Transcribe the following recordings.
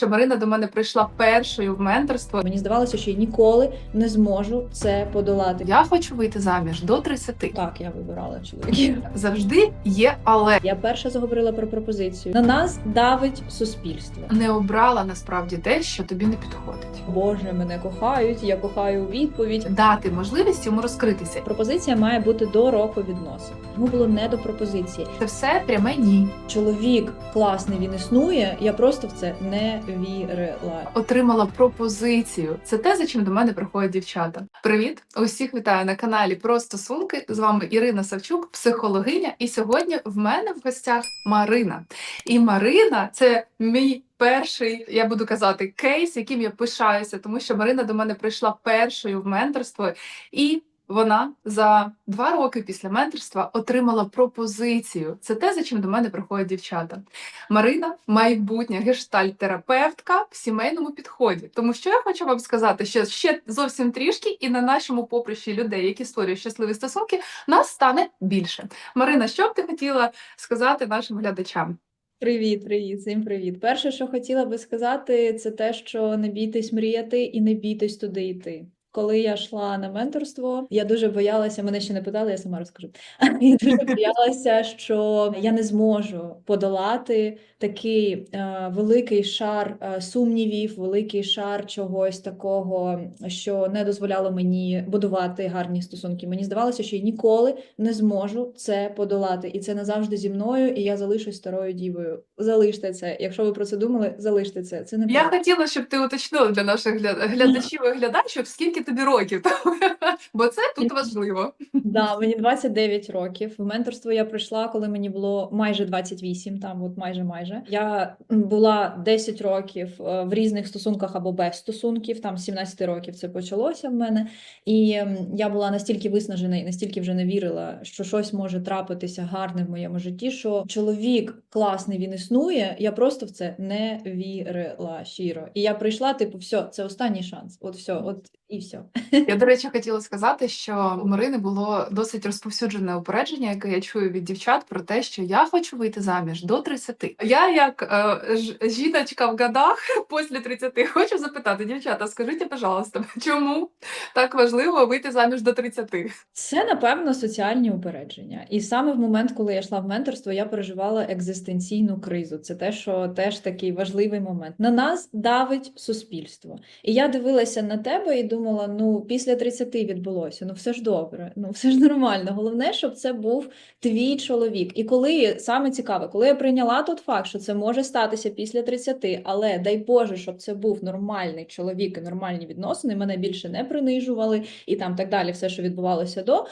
що Марина до мене прийшла першою в менторство. Мені здавалося, що я ніколи не зможу це подолати. Я хочу вийти заміж до 30. Так, я вибирала чоловіків. Завжди є, але Я перша заговорила про пропозицію. На нас давить суспільство. не обрала насправді те, що тобі не підходить. Боже, мене кохають, я кохаю відповідь. Дати можливість йому розкритися. Пропозиція має бути до року відносин. Йому було не до пропозиції. Це все пряме ні. Чоловік класний, він існує. Я просто в це не вірила. Отримала пропозицію. Це те, за чим до мене приходять дівчата. Привіт! Усіх вітаю на каналі Про стосунки. З вами Ірина Савчук, психологиня. І сьогодні в мене в гостях Марина. І Марина це мій перший, я буду казати, кейс, яким я пишаюся, тому що Марина до мене прийшла першою в менторство, і вона за два роки після менторства отримала пропозицію. Це те, за чим до мене приходять дівчата. Марина майбутня гештальт-терапевтка в сімейному підході. Тому що я хочу вам сказати, що ще зовсім трішки, і на нашому поприщі людей, які створюють щасливі стосунки, нас стане більше. Марина, що б ти хотіла сказати нашим глядачам? Привіт, привіт, всім привіт. Перше, що хотіла би сказати, це те, що не бійтесь мріяти і не бійтесь туди йти. Коли я йшла на менторство, я дуже боялася, мене ще не питали, я сама розкажу. Я дуже боялася, що я не зможу подолати такий е, великий шар е, сумнівів, великий шар чогось такого, що не дозволяло мені будувати гарні стосунки. Мені здавалося, що я ніколи не зможу це подолати, і це назавжди зі мною, і я залишусь старою дівою. Залиште це. Якщо ви про це думали, залиште це. Це не Я хотіла, щоб ти уточнила для наших глядачів і глядачів, скільки тобі років, бо це тут важливо. Да, мені 29 років. В менторство я прийшла, коли мені було майже 28, там от майже майже. Я була 10 років е, в різних стосунках або без стосунків. Там з 17 років це почалося в мене. І я була настільки виснажена і настільки вже не вірила, що щось може трапитися гарне в моєму житті. Що чоловік класний він існує. Я просто в це не вірила щиро. І я прийшла, типу, все, це останній шанс. От все, от і все. Я, до речі, хотіла сказати, що у Марини було досить розповсюджене упередження, яке я чую від дівчат про те, що я хочу вийти заміж до 30. Я, як е, жіночка в годах після 30, хочу запитати, дівчата, скажіть, пожалуйста, чому так важливо вийти заміж до 30? Це напевно соціальні упередження. І саме в момент, коли я йшла в менторство, я переживала екзистенційну кризу. Це те, що теж такий важливий момент. На нас давить суспільство. І я дивилася на тебе і думала: ну, після 30 відбулося, ну все ж добре, ну все ж нормально. Головне, щоб це був твій чоловік. І коли саме цікаве, коли я прийняла тот факт, що це може статися після 30, але дай Боже, щоб це був нормальний чоловік і нормальні відносини, мене більше не принижували і там так далі, все, що відбувалося до.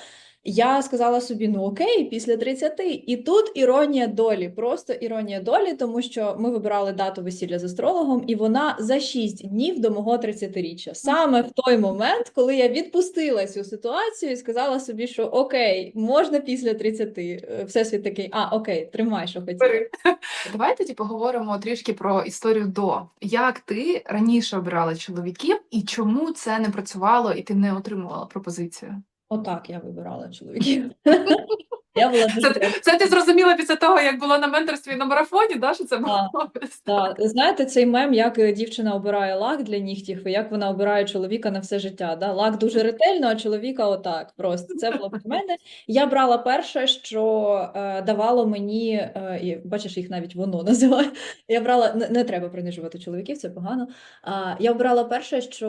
Я сказала собі: ну окей, після 30. І тут іронія долі, просто іронія долі, тому що ми вибирали дату весілля з астрологом, і вона за 6 днів до мого 30-річчя. Саме в той момент, коли я відпустила цю ситуацію і сказала собі, що окей, можна після 30. Е, Всесвіт такий, а окей, тримай, що хотіла. Давай тоді поговоримо трішки про історію до. Як ти раніше обирала чоловіків і чому це не працювало, і ти не отримувала пропозицію? Отак я вибирала чоловіків. Я була дуже Це, це ти зрозуміла після того, як була на менторстві на марафоні, да, що це було? Так, знаєте, цей мем, як е, дівчина обирає лак для нігтів, і як вона обирає чоловіка на все життя. Да? Лак дуже ретельно, а чоловіка отак. Просто це було в мене. Я брала перше, що е, давало мені, е, і бачиш, їх навіть воно називає. Я брала не, не треба принижувати чоловіків, це погано. А, я обрала перше, що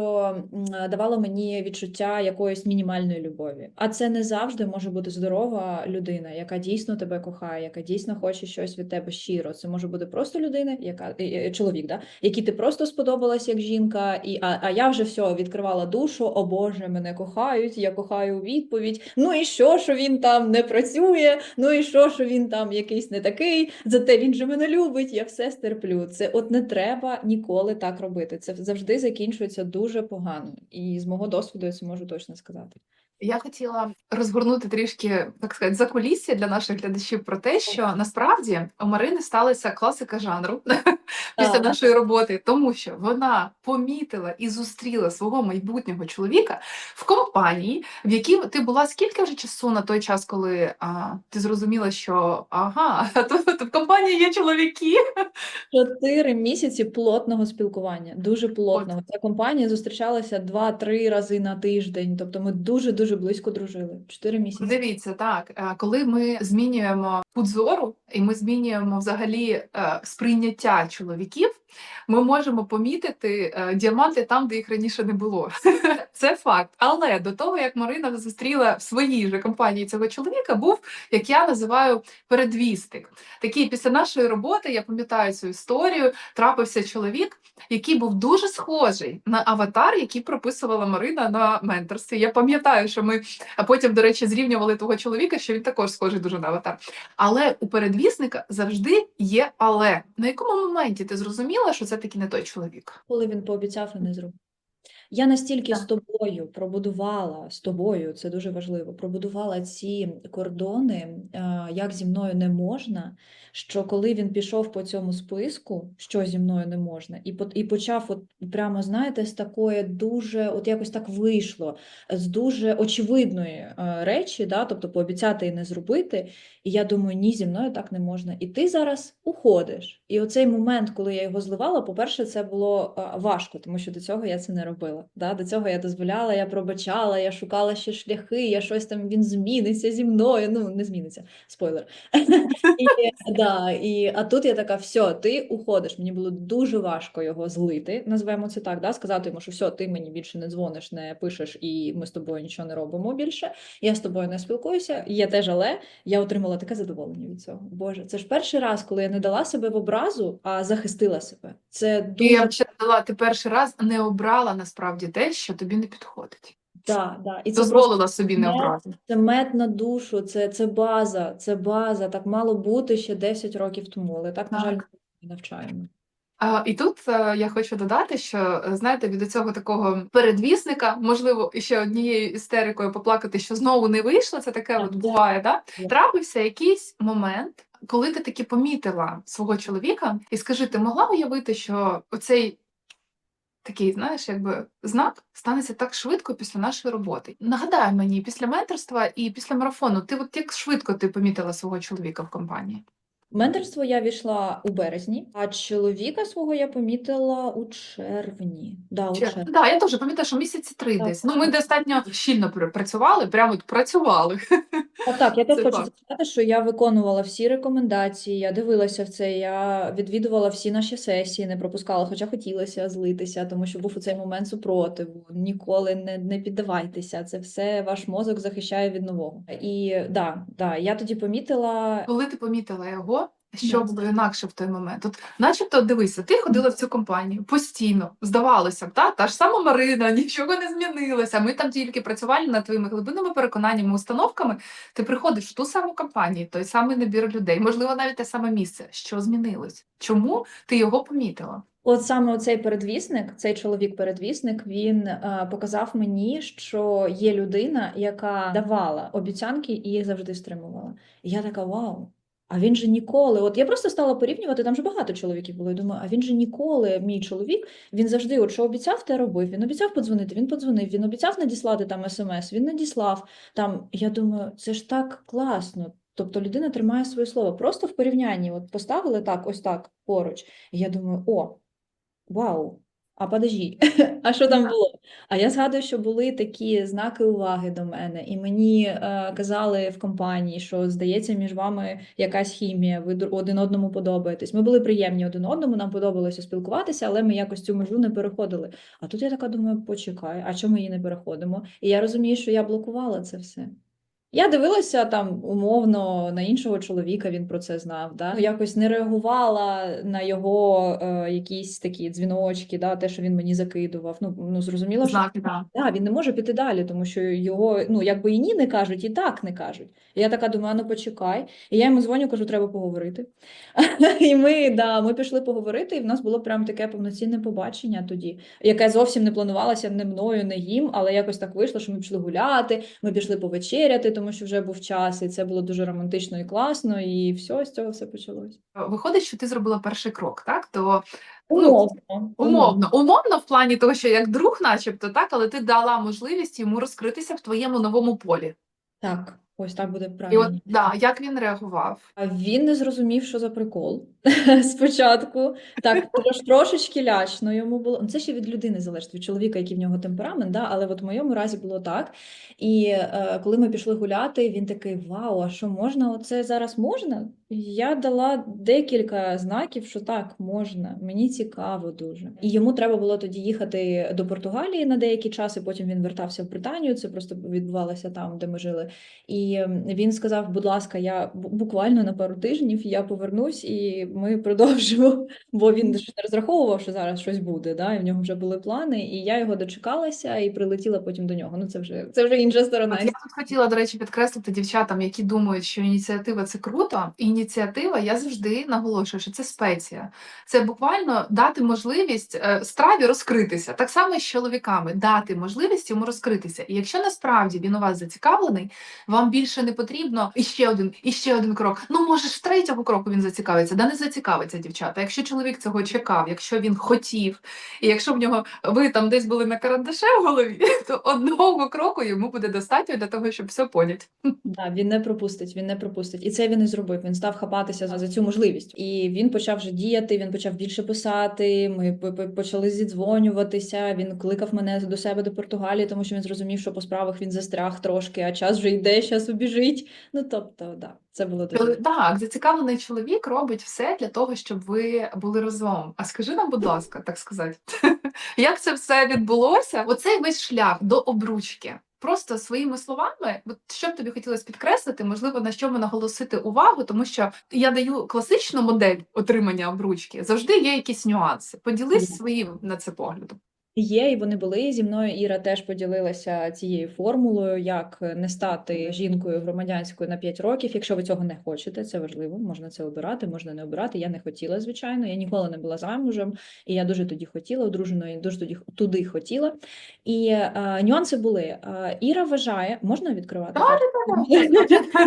м, давало мені відчуття якоїсь мінімальної любові. А це не завжди може бути здорова людина, яка дійсно тебе кохає, яка дійсно хоче щось від тебе щиро. Це може бути просто людина, яка е, е, чоловік, да? який ти просто сподобалась як жінка, і а, а я вже все відкривала душу. О Боже, мене кохають, я кохаю відповідь. Ну і що, що він там не працює? Ну і що, що він там якийсь не такий? Зате він же мене любить. Я все стерплю. Це от не треба ніколи так робити. Це завжди закінчується дуже погано. І з мого досвіду я це можу точно сказати. Я хотіла розгорнути трішки, так сказати, закулісся для наших глядачів про те, що насправді у Марини сталася класика жанру, після Нашої роботи, тому що вона помітила і зустріла свого майбутнього чоловіка в компанії, в якій ти була скільки вже часу на той час, коли а, ти зрозуміла, що ага, то, то в компанії є чоловіки. Чотири місяці плотного спілкування, дуже плотного. Ця компанія зустрічалася два-три рази на тиждень. Тобто ми дуже дуже близько дружили. Чотири місяці. Дивіться, так е, коли ми змінюємо кут зору і ми змінюємо взагалі е, сприйняття чоловіків, ми можемо помітити е, діаманти там, де їх раніше не було. Це факт. Але до того як Марина зустріла в своїй же компанії цього чоловіка, був як я називаю передвістик. Такий після нашої роботи, я пам'ятаю цю історію, трапився чоловік, який був дуже схожий на аватар, який прописувала Марина на менторстві. Я пам'ятаю, що ми а потім, до речі, зрівнювали того чоловіка, що він також схожий дуже на аватар. Але у передвісника завжди є але. На якому моменті ти зрозуміла, що це таки не той чоловік? Коли він пообіцяв і не зробив. Я настільки Так. з тобою пробудувала з тобою, це дуже важливо, пробудувала ці кордони, е, як зі мною не можна. Що коли він пішов по цьому списку, що зі мною не можна, і і почав, от прямо знаєте, з такої дуже, от якось так вийшло, з дуже очевидної е, речі, да, тобто пообіцяти і не зробити. І я думаю, ні, зі мною так не можна. І ти зараз уходиш. І оцей момент, коли я його зливала, по-перше, це було важко, тому що до цього я це не робила. Да? До цього я дозволяла, я пробачала, я шукала ще шляхи, я щось там він зміниться зі мною. Ну, не зміниться, спойлер. І, да, і, а тут я така: все, ти уходиш. Мені було дуже важко його злити, назвемо це так, да? сказати йому, що все, ти мені більше не дзвониш, не пишеш, і ми з тобою нічого не робимо більше. Я з тобою не спілкуюся. Є теж, але я отримала таке задоволення від цього. Боже, це ж перший раз, коли я не дала себе в образу, а захистила себе. Це І я дуже б ще додала, ти перший раз не обрала насправді те, що тобі не підходить. да, да. І це Дозволила собі не обрати. це мед на душу, це, це база, це база. Так мало бути ще 10 років тому, але так, на жаль, не навчаємо. А, і тут е, я хочу додати, що е, знаєте, від цього такого передвісника, можливо, ще однією істерикою поплакати, що знову не вийшло. Це таке Так, от так. буває, да? Є. Трапився якийсь момент, коли ти таки помітила свого чоловіка, і скажи, ти могла уявити, що оцей такий, знаєш, якби знак станеться так швидко після нашої роботи. Нагадай мені, після менторства і після марафону, ти от як швидко ти помітила свого чоловіка в компанії? В Менторство я війшла у березні, а чоловіка свого я помітила у червні. Да, у Чи- червні. Да, я теж пам'ятаю, що місяці три Так. десь. Ну, ми достатньо щільно пр- працювали, прямо от працювали. Так, так, я теж Це хочу факт. сказати, що я виконувала всі рекомендації, я дивилася в це, я відвідувала всі наші сесії, не пропускала, хоча хотілося злитися, тому що був у цей момент супротиву. Ніколи не, не піддавайтеся. Це все ваш мозок захищає від нового. І да, да, я тоді помітила. Коли ти помітила його, що було інакше в той момент? От, начебто, дивися, ти ходила в цю компанію постійно, здавалося б, та, та ж сама Марина, нічого не змінилося. Ми там тільки працювали над твоїми глибинними переконаннями, установками. Ти приходиш в ту саму компанію, той самий набір людей, можливо, навіть те саме місце. Що змінилось? Чому ти його помітила? От саме цей передвісник, цей чоловік-передвісник, він е, показав мені, що є людина, яка давала обіцянки і їх завжди стримувала. І я така вау. А він же ніколи, от я просто стала порівнювати, там же багато чоловіків було. і думаю, а він же ніколи, мій чоловік, він завжди, от що обіцяв, те робив. Він обіцяв подзвонити, він подзвонив, він обіцяв надіслати там смс, він надіслав. Там я думаю, це ж так класно. Тобто людина тримає своє слово. Просто в порівнянні, от поставили так, ось так поруч. І я думаю, о, вау, а подожди, а що там було? А я згадую, що були такі знаки уваги до мене, і мені е, казали в компанії, що здається, між вами якась хімія, ви один одному подобаєтесь. Ми були приємні один одному, нам подобалося спілкуватися, але ми якось цю межу не переходили. А тут я така думаю, почекай, а чому ми її не переходимо? І я розумію, що я блокувала це все. Я дивилася там умовно на іншого чоловіка, він про це знав. Да? Ну, якось не реагувала на його е, якісь такі дзвіночки, да, те, що він мені закидував. Ну, ну зрозуміло, що Знаки, так. да, він не може піти далі, тому що його, ну, якби і ні не кажуть, і так не кажуть. І я така думаю, ну почекай. І я йому дзвоню, кажу, треба поговорити. І ми, да, ми пішли поговорити, і в нас було прям таке повноцінне побачення тоді, яке зовсім не планувалося не мною, не їм, але якось так вийшло, що ми пішли гуляти, ми пішли повечеряти, тому що вже був час, і це було дуже романтично і класно, і все, з цього все почалось. Виходить, що ти зробила перший крок, так? То Ну, Умовно. умовно, умовно в плані того, що як друг, начебто, так, але ти дала можливість йому розкритися в твоєму новому полі. Так, ось так буде І от да, як він реагував? Він не зрозумів, що за прикол спочатку. Так, трош, трошечки лячно йому було. Ну, Це ще від людини залежить, від чоловіка, який в нього темперамент, да? але от в моєму разі було так. І е, коли ми пішли гуляти, він такий: Вау, а що можна? Оце зараз можна? Я дала декілька знаків, що так, можна. Мені цікаво дуже. І йому треба було тоді їхати до Португалії на деякий час, і потім він вертався в Британію. Це просто відбувалося там, де ми жили. І він сказав: будь ласка, я буквально на пару тижнів я повернусь і ми продовжимо. Бо він ж не розраховував, що зараз щось буде. Да? І в нього вже були плани. І я його дочекалася і прилетіла потім до нього. Ну це вже це вже інша сторона. От я тут хотіла, до речі, підкреслити дівчатам, які думають, що ініціатива це круто. Ініціатива, я завжди наголошую, що це спеція. Це буквально дати можливість е, страві розкритися. Так само з чоловіками, дати можливість йому розкритися. І якщо насправді він у вас зацікавлений, вам більше не потрібно іще один, іще один крок. Ну, може, з третього кроку він зацікавиться, да не зацікавиться, дівчата. Якщо чоловік цього чекав, якщо він хотів, і якщо в нього ви там десь були на карандаше в голові, то одного кроку йому буде достатньо для того, щоб все понять. Да, він не пропустить, він не пропустить. І це він і зробив. Він став хапатися за, цю можливість. І він почав вже діяти, він почав більше писати. Ми почали зідзвонюватися. Він кликав мене до себе до Португалії, тому що він зрозумів, що по справах він застряг трошки, а час вже йде, час убіжить. Ну тобто, да, це було дуже. Так, зацікавлений чоловік робить все для того, щоб ви були разом. А скажи нам, будь ласка, так сказати, як це все відбулося? Оцей весь шлях до обручки. Просто своїми словами, от що б тобі хотілося підкреслити, можливо, на чому наголосити увагу, тому що я даю класичну модель отримання обручки. Завжди є якісь нюанси. Поділись своїм на це поглядом. Є, і вони були зі мною. Іра теж поділилася цією формулою, як не стати жінкою громадянською на 5 років, якщо ви цього не хочете. Це важливо. Можна це обирати, можна не обирати. Я не хотіла, звичайно. Я ніколи не була замужем, і я дуже тоді хотіла, одруженою, дуже тоді туди хотіла. І е, нюанси були. Е, Іра вважає, можна відкривати?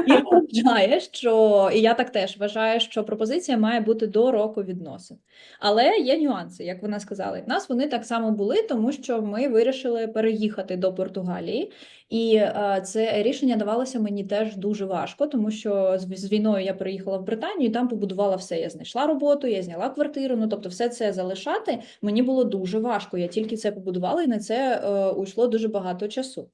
Іра вважає, що і я так теж вважаю, що пропозиція має бути до року відносин. Але є нюанси, як вона сказала. В нас вони так само були, тому що ми вирішили переїхати до Португалії, і е, це рішення давалося мені теж дуже важко, тому що з, війною я переїхала в Британію, і там побудувала все. Я знайшла роботу, я зняла квартиру. Ну тобто, все це залишати мені було дуже важко. Я тільки це побудувала, і на це е, уйшло дуже багато часу.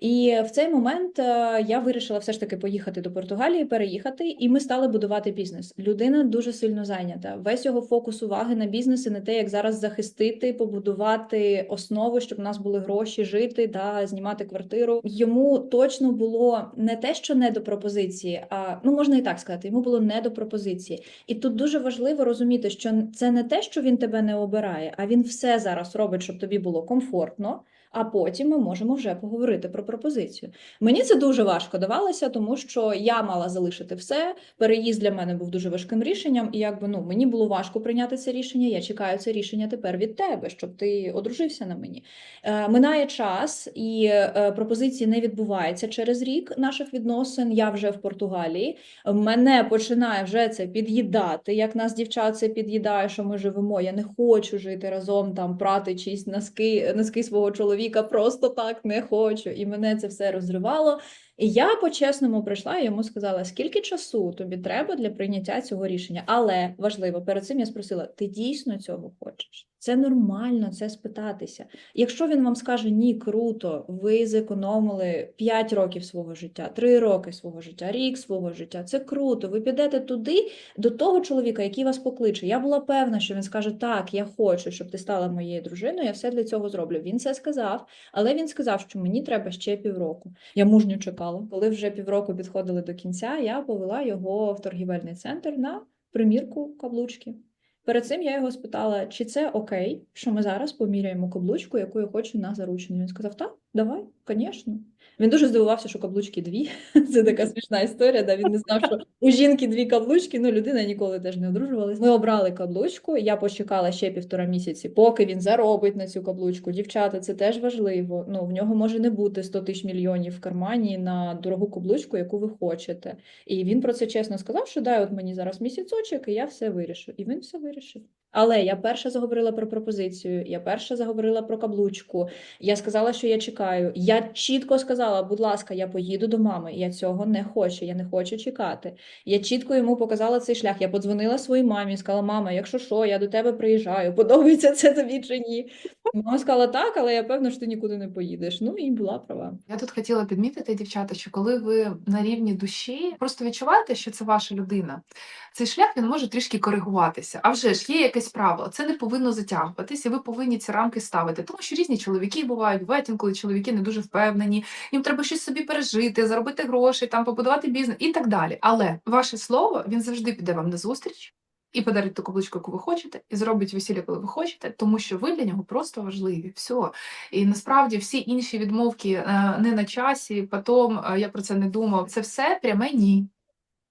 І в цей момент е, я вирішила все ж таки поїхати до Португалії, переїхати, і ми стали будувати бізнес. Людина дуже сильно зайнята. Весь його фокус уваги на бізнес і на те, як зараз захистити, побудувати основу, щоб у нас були гроші жити, да, знімати квартиру. Йому точно було не те, що не до пропозиції, а ну можна і так сказати, йому було не до пропозиції. І тут дуже важливо розуміти, що це не те, що він тебе не обирає, а він все зараз робить, щоб тобі було комфортно. А потім ми можемо вже поговорити про пропозицію. Мені це дуже важко давалося, тому що я мала залишити все. Переїзд для мене був дуже важким рішенням, і якби ну мені було важко прийняти це рішення. Я чекаю це рішення тепер від тебе, щоб ти одружився на мені. Е, минає час, і е, пропозиції не відбувається через рік наших відносин. Я вже в Португалії. Мене починає вже це під'їдати. Як нас дівчат це під'їдає, що ми живемо. Я не хочу жити разом, там прати чиїсь носки, носки свого чоловіка. Просто так не хочу. І мене це все розривало. І я по-чесному прийшла і йому сказала, скільки часу тобі треба для прийняття цього рішення. Але важливо, перед цим я спросила: ти дійсно цього хочеш? Це нормально, це спитатися. Якщо він вам скаже ні, круто, ви зекономили 5 років свого життя, 3 роки свого життя, рік свого життя, це круто. Ви підете туди до того чоловіка, який вас покличе. Я була певна, що він скаже: Так, я хочу, щоб ти стала моєю дружиною, я все для цього зроблю. Він це сказав, але він сказав, що мені треба ще півроку. Я мужньо чекала. Коли вже півроку підходили до кінця, я повела його в торгівельний центр на примірку каблучки. Перед цим я його спитала, чи це окей, що ми зараз поміряємо каблучку, яку я хочу на заручення. Він сказав, так, давай, звісно. Він дуже здивувався, що каблучки дві. Це така смішна історія. Да? Він не знав, що у жінки дві каблучки, ну людина ніколи теж не одружувалась. Ми обрали каблучку. Я почекала ще півтора місяці, поки він заробить на цю каблучку. Дівчата, це теж важливо. Ну в нього може не бути 100 тисяч мільйонів в кармані на дорогу каблучку, яку ви хочете. І він про це чесно сказав, що дай от мені зараз місяцочок, і я все вирішу. І він все вирішив. Але я перша заговорила про пропозицію, я перша заговорила про каблучку. Я сказала, що я чекаю. Я чітко сказала, будь ласка, я поїду до мами. Я цього не хочу, я не хочу чекати. Я чітко йому показала цей шлях. Я подзвонила своїй мамі, сказала: мама, якщо що, я до тебе приїжджаю, подобається це тобі чи ні? Мама сказала так, але я певна, що ти нікуди не поїдеш. Ну і була права. Я тут хотіла підмітити, дівчата, що коли ви на рівні душі просто відчуваєте, що це ваша людина, цей шлях він може трішки коригуватися. А вже ж є якесь правило, це не повинно затягуватись, і ви повинні ці рамки ставити. Тому що різні чоловіки бувають, бувають інколи чоловіки не дуже впевнені, їм треба щось собі пережити, заробити гроші, там побудувати бізнес і так далі. Але ваше слово він завжди піде вам на зустріч. І подарить ту каблучку, яку ви хочете, і зробить весілля, коли ви хочете, тому що ви для нього просто важливі. Все. І насправді всі інші відмовки е, не на часі, потім е, я про це не думав. Це все пряме ні,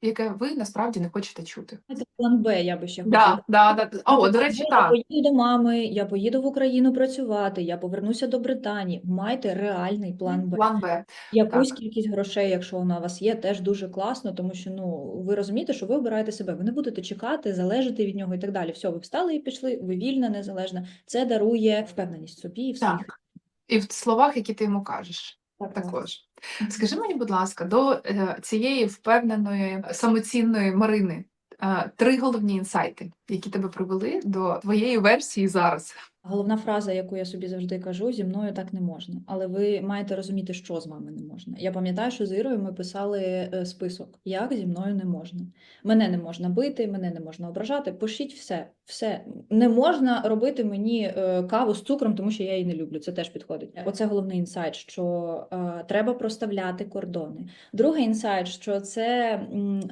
яке ви насправді не хочете чути. Це план Б, я би ще Да, хотіла. да, да. О, до речі, Я поїду до мами, я поїду в Україну працювати, я повернуся до Британії. Майте реальний план Б. План Б. Якусь кількість грошей, якщо вона у вас є, теж дуже класно, тому що ну ви розумієте, що ви обираєте себе. Ви не будете чекати, залежати від нього і так далі. Все, ви встали і пішли, ви вільна, незалежна. Це дарує впевненість собі і в своїх. Так. І в словах, які ти йому кажеш, Так, так. також. Скажи мені, будь ласка, до е, цієї впевненої самоцінної Марини е, три головні інсайти, які тебе привели до твоєї версії зараз. Головна фраза, яку я собі завжди кажу, зі мною так не можна. Але ви маєте розуміти, що з вами не можна. Я пам'ятаю, що з Ірою ми писали е, список, як зі мною не можна. Мене не можна бити, мене не можна ображати. Пишіть все, все. Не можна робити мені е, каву з цукром, тому що я її не люблю. Це теж підходить. Оце головний інсайт, що е, треба проставляти кордони. Другий інсайт, що це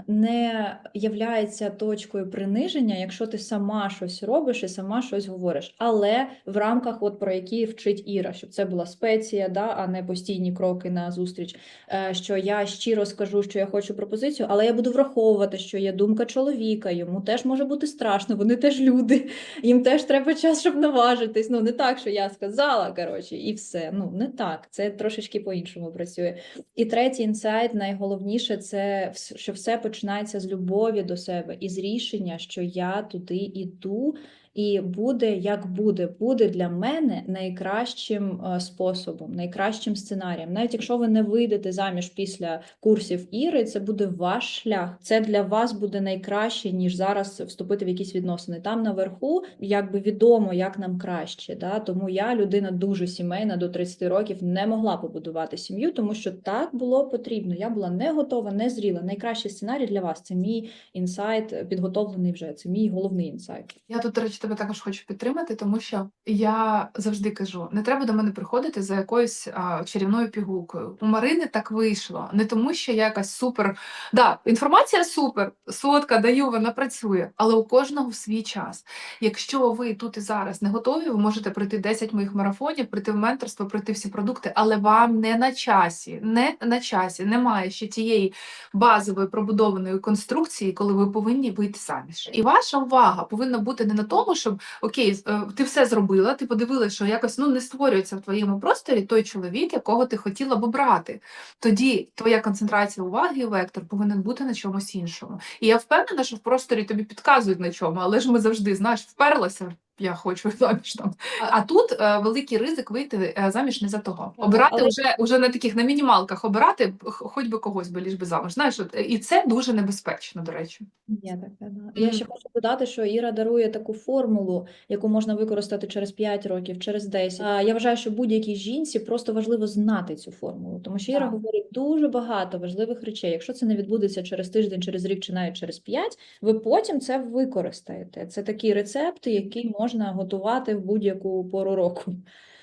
не являється точкою приниження, якщо ти сама щось робиш і сама щось говориш, але в рамках, от про які вчить Іра, щоб це була спеція, да, а не постійні кроки на зустріч. Е, Що я щиро скажу, що я хочу пропозицію, але я буду враховувати, що є думка чоловіка, йому теж може бути страшно, вони теж люди, їм теж треба час, щоб наважитись. Ну не так, що я сказала, коротше, і все. Ну не так. Це трошечки по-іншому працює. І третій інсайт, найголовніше, це що все починається з любові до себе і з рішення, що я туди іду, і буде як буде, буде для мене найкращим е, способом, найкращим сценарієм. Навіть якщо ви не вийдете заміж після курсів Іри, це буде ваш шлях. Це для вас буде найкраще, ніж зараз вступити в якісь відносини. Там наверху якби відомо, як нам краще. Да? Тому я людина дуже сімейна до 30 років не могла побудувати сім'ю, тому що так було потрібно. Я була не готова, не зріла. Найкращий сценарій для вас це мій інсайт, підготовлений вже. Це мій головний інсайт. Я тут, речі, тебе також хочу підтримати, тому що я завжди кажу: не треба до мене приходити за якоюсь а, чарівною пігулкою. У Марини так вийшло. Не тому, що я якась супер. Да, інформація супер, сотка даю, вона працює, але у кожного свій час. Якщо ви тут і зараз не готові, ви можете пройти 10 моїх марафонів, прийти в менторство, пройти всі продукти, але вам не на часі, не на часі, немає ще тієї базової пробудованої конструкції, коли ви повинні вийти заміж. І ваша увага повинна бути не на тому, щоб окей, е, ти все зробила, ти подивилася, що якось ну не створюється в твоєму просторі той чоловік, якого ти хотіла б обрати. Тоді твоя концентрація уваги і вектор повинен бути на чомусь іншому. І я впевнена, що в просторі тобі підказують на чому, але ж ми завжди знаєш, вперлася. Я хочу заміж там. А, тут е, великий ризик вийти е, заміж не за того. Обирати але- вже, вже на таких на мінімалках обирати, х- хоч би когось би ліж би заміж. Знаєш, от, е, і це дуже небезпечно, до речі. Є таке, да. Я ще Мгм. хочу додати, що Іра дарує таку формулу, яку можна використати через 5 років, через 10. А, Я вважаю, що будь-якій жінці просто важливо знати цю формулу, тому що Іра Так. говорить дуже багато важливих речей. Якщо це не відбудеться через тиждень, через рік чи навіть через 5, ви потім це використаєте. Це такі рецепти, які можна готувати в будь-яку пору року.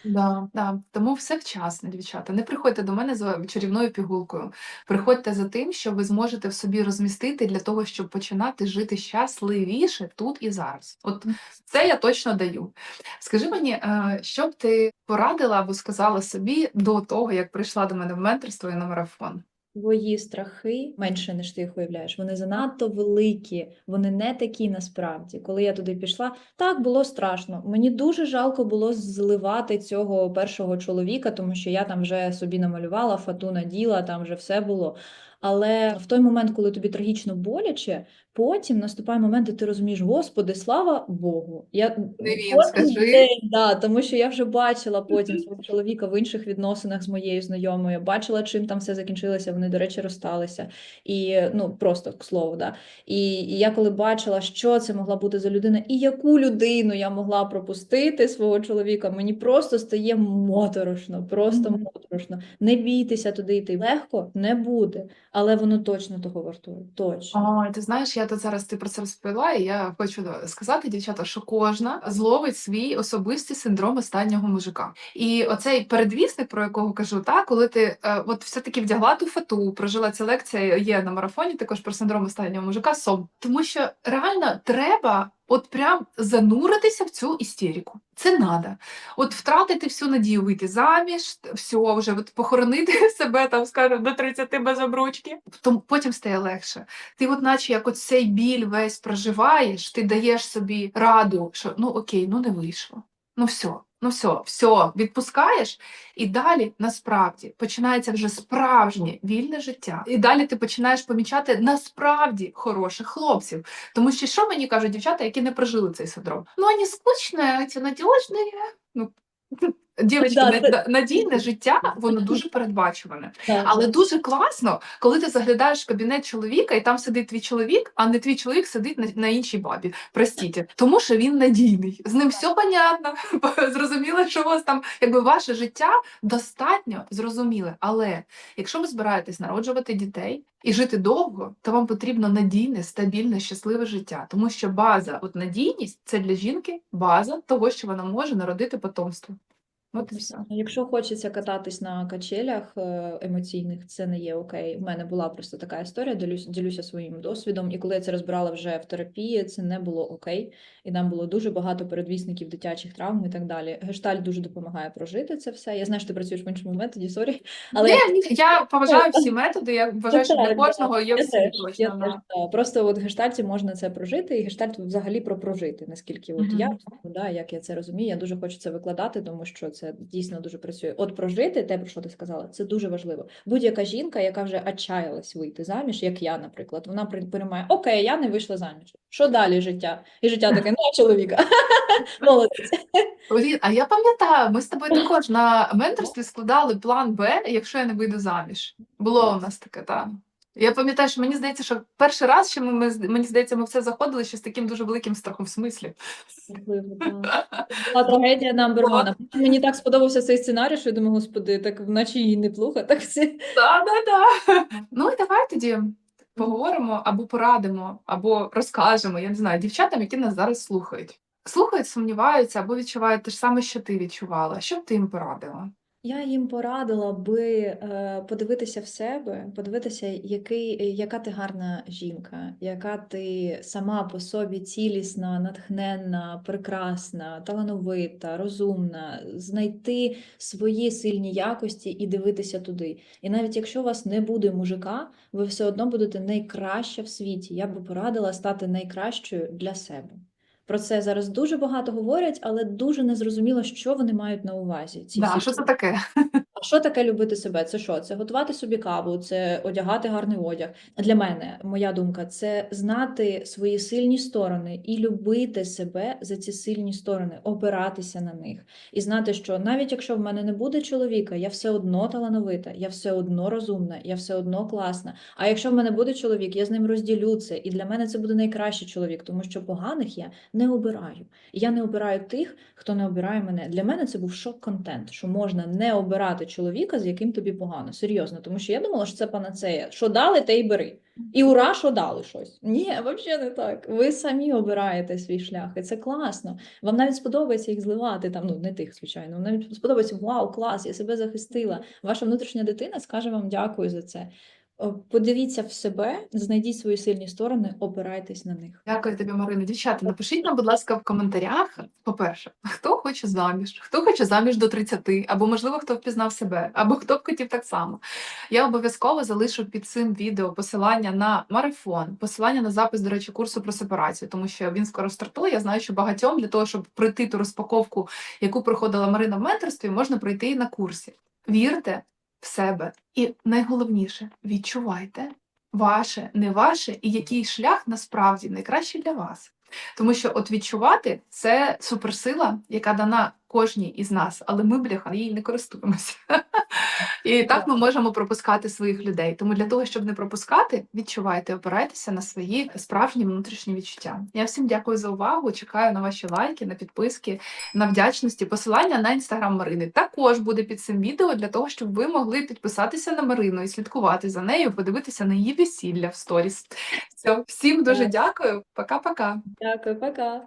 Да, да. Тому все вчасно, дівчата. Не приходьте до мене за чарівною пігулкою. Приходьте за тим, що ви зможете в собі розмістити для того, щоб починати жити щасливіше тут і зараз. От це я точно даю. Скажи мені, е, що б ти порадила або сказала собі до того, як прийшла до мене в менторство і на марафон? Твої страхи менше, ніж ти їх уявляєш. Вони занадто великі, вони не такі насправді. Коли я туди пішла, так було страшно. Мені дуже жалко було зливати цього першого чоловіка, тому що я там вже собі намалювала, фату наділа, там вже все було. Але в той момент, коли тобі трагічно боляче, потім наступає момент, де ти розумієш, Господи, слава Богу. Я Не він, скажи. день, да, тому що я вже бачила потім свого чоловіка в інших відносинах з моєю знайомою, бачила, чим там все закінчилося. Вони, до речі, розсталися. І ну просто к слову, да. І, і я коли бачила, що це могла бути за людина, і яку людину я могла пропустити свого чоловіка, мені просто стає моторошно, просто Мгм. моторошно. Не бійтеся туди йти. Легко не буде, але воно точно того вартує. Точно. Ой, ти знаєш, я тут зараз ти про це розповіла, і я хочу сказати, дівчата, що кожна зловить свій особистий синдром останнього мужика. І оцей передвісник, про якого кажу, та коли ти е, от все-таки вдягла ту фату, прожила ця лекція, є на марафоні також про синдром останнього мужика сом. Тому що реально треба. От прям зануритися в цю істерику. Це надо. От втратити всю надію вийти заміж, все, вже от похоронити себе там, скажімо, до 30 без обручки. Тому потім стає легше ти, от наче як цей біль весь проживаєш, ти даєш собі раду, що ну окей, ну не вийшло. Ну все, ну все, все, відпускаєш, і далі насправді починається вже справжнє вільне життя. І далі ти починаєш помічати насправді хороших хлопців. Тому що що мені кажуть дівчата, які не прожили цей синдром? Ну, вони скучні, ці надіжні. Ну, Дівчатки, Да, надійне життя, воно дуже передбачуване. Так. Але дуже класно, коли ти заглядаєш в кабінет чоловіка, і там сидить твій чоловік, а не твій чоловік сидить на, на іншій бабі. Простіть, тому що він надійний. З ним все понятно. Зрозуміло, що у вас там, якби ваше життя достатньо зрозуміле. Але якщо ви збираєтесь народжувати дітей і жити довго, то вам потрібно надійне, стабільне, щасливе життя. Тому що база, от надійність це для жінки база того, що вона може народити потомство. От і все. Якщо хочеться кататись на качелях е, емоційних, це не є окей. У мене була просто така історія, ділюсь, ділюся своїм досвідом. І коли я це розбирала вже в терапії, це не було окей. І там було дуже багато передвісників дитячих травм і так далі. Гештальт дуже допомагає прожити це все. Я знаю, що ти працюєш в іншому методі, сорі. Але ні, я поважаю всі методи, я вважаю, що для кожного є всі точно. да. Просто от в гештальті можна це прожити, і гештальт взагалі про прожити, наскільки от я, да, як я це розумію, я дуже хочу це викладати, тому що це дійсно дуже працює. От прожити, те, про що ти сказала, це дуже важливо. Будь-яка жінка, яка вже отчаялась вийти заміж, як я, наприклад, вона приймає, окей, я не вийшла заміж. Що далі життя? І життя таке, ну, чоловіка. Молодець. Блін, а я пам'ятаю, ми з тобою також на менторстві складали план Б, якщо я не вийду заміж. Було у нас таке, так. Я пам'ятаю, що мені здається, що перший раз, що ми, мені здається, ми в це заходили ще з таким дуже великим страхом в смислі. Так. Була трагедія number one. Мені так сподобався цей сценарій, що я думаю, господи, так наче її неплохо, так все. Да, да, да. Ну і давай тоді поговоримо або порадимо, або розкажемо, я не знаю, дівчатам, які нас зараз слухають. Слухають, сумніваються або відчувають те ж саме, що ти відчувала. Що б ти їм порадила? Я їм порадила би е, подивитися в себе, подивитися, який, яка ти гарна жінка, яка ти сама по собі цілісна, натхненна, прекрасна, талановита, розумна, знайти свої сильні якості і дивитися туди. І навіть якщо у вас не буде мужика, ви все одно будете найкраща в світі. Я би порадила стати найкращою для себе. Про це зараз дуже багато говорять, але дуже незрозуміло, що вони мають на увазі. Ці Да, всі що це таке? Що таке любити себе? Це що? Це готувати собі каву, це одягати гарний одяг. Для мене, моя думка, це знати свої сильні сторони і любити себе за ці сильні сторони, опиратися на них. І знати, що навіть якщо в мене не буде чоловіка, я все одно талановита, я все одно розумна, я все одно класна. А якщо в мене буде чоловік, я з ним розділю це. І для мене це буде найкращий чоловік, тому що поганих я не обираю. Я не обираю тих, хто не обирає мене. Для мене це був шок-контент, що можна не обирати чоловіка, з яким тобі погано. Серйозно, тому що я думала, що це панацея. Що дали, те й бери. І ура, що дали щось. Ні, взагалі не так. Ви самі обираєте свій шлях, і це класно. Вам навіть сподобається їх зливати там, ну не тих, звичайно. Вам навіть сподобається вау, клас, я себе захистила. Ваша внутрішня дитина скаже вам дякую за це. О, Подивіться в себе, знайдіть свої сильні сторони, опирайтесь на них. Дякую тобі, Марина. Дівчата, напишіть нам, будь ласка, в коментарях. По-перше, хто хоче заміж, хто хоче заміж до 30, або можливо хто впізнав себе, або хто б хотів так само. Я обов'язково залишу під цим відео посилання на марафон, посилання на запис, до речі, курсу про сепарацію, тому що він скоро стартує. Я знаю, що багатьом для того, щоб пройти ту розпаковку, яку проходила Марина в менторстві, можна пройти і на курсі. Вірте в себе, і найголовніше відчувайте ваше, не ваше, і який шлях насправді найкращий для вас. Тому що от відчувати це суперсила, яка дана кожній із нас, але ми, бляха, її не користуємося. І так ми можемо пропускати своїх людей. Тому для того, щоб не пропускати, відчувайте, опирайтеся на свої справжні внутрішні відчуття. Я всім дякую за увагу. Чекаю на ваші лайки, на підписки, на вдячності. Посилання на інстаграм Марини також буде під цим відео для того, щоб ви могли підписатися на Марину і слідкувати за нею, подивитися на її весілля в сторіс. Все, всім дуже дякую. Пока-пока. Дякую, пока.